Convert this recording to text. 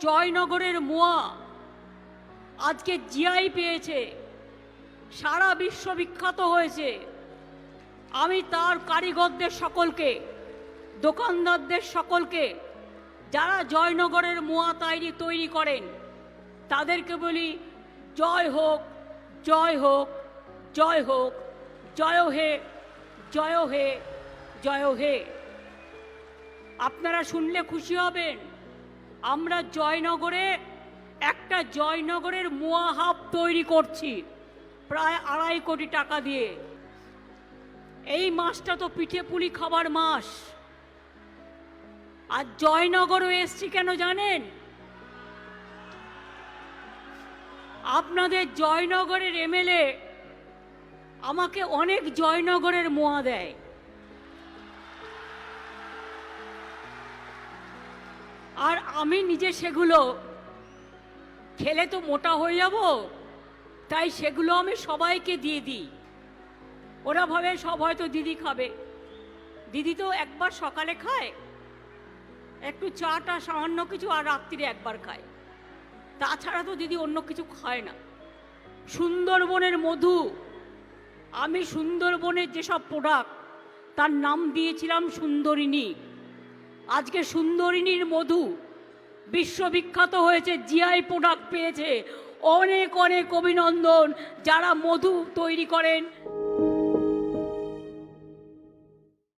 জয়নগরের মোয়া আজকে জিআই পেয়েছে। সারা বিশ্ব বিখ্যাত হয়েছে। আমি তার কারিগরদের সকলকে, দোকানদারদের সকলকে, যারা জয়নগরের মোয়া তৈরি তৈরি করেন, তাদেরকে বলি, জয় হোক জয় হোক জয় হোক, জয় হে জয় হে জয় হে। আপনারা শুনলে খুশি হবেন। আমরা জয়নগরে একটা জয়নগরের মোয়া হাব তৈরি করছি, প্রায় আড়াই কোটি টাকা দিয়ে। এই মাসটা তো পিঠে পুলি খাবার মাস। আর জয়নগরও এসছি কেন জানেন? আপনাদের জয়নগরের এমএলএ আমাকে অনেক জয়নগরের মোয়া দেয়। আর আমি নিজে সেগুলো খেলে তো মোটা হয়ে যাব, তাই সেগুলো আমি সবাইকে দিয়ে দিই। ওরা ভাবে সব হয়তো দিদি খাবে। দিদি তো একবার সকালে খায়, একটু চাটা সামান্য কিছু আর রাত্রিরে একবার খায়। তাছাড়া তো দিদি অন্য কিছু খায় না। সুন্দরবনের মধু, আমি সুন্দরবনের যেসব প্রোডাক্ট তার নাম দিয়েছিলাম সুন্দরিনী আজকে সুন্দরিনীর মধু বিশ্ববিখ্যাত হয়েছে জিআই প্রোডাক্ট পেয়েছে। অনেক অনেক অভিনন্দন যারা মধু তৈরি করেন।